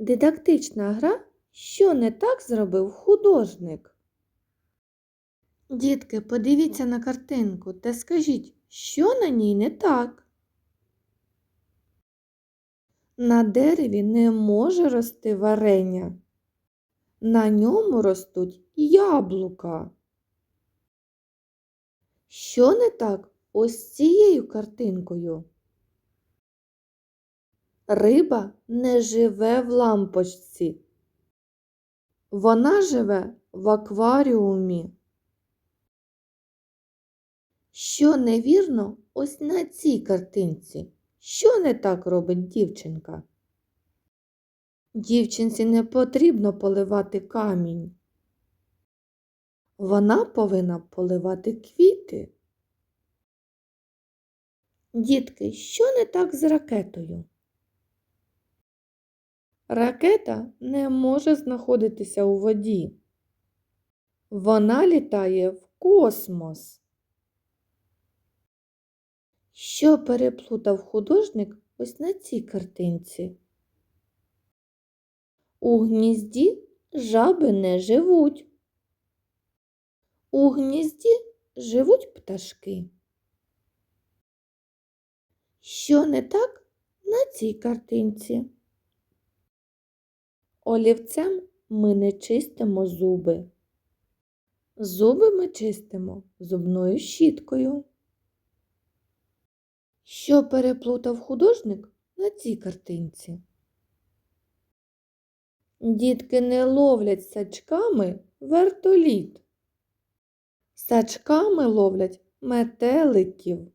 Дидактична гра, що не так зробив художник. Дітки, подивіться на картинку та скажіть, що на ній не так. На дереві не може рости варення. На ньому ростуть яблука. Що не так ось цією картинкою? Риба не живе в лампочці. Вона живе в акваріумі. Що невірно ось на цій картинці? Що не так робить дівчинка? Дівчинці не потрібно поливати камінь. Вона повинна поливати квіти. Дітки, що не так з ракетою? Ракета не може знаходитися у воді. Вона літає в космос. Що переплутав художник ось на цій картинці? У гнізді жаби не живуть. У гнізді живуть пташки. Що не так на цій картинці? Олівцем ми не чистимо зуби. Зуби ми чистимо зубною щіткою. Що переплутав художник на цій картинці? Дітки не ловлять сачками вертоліт. Сачками ловлять метеликів.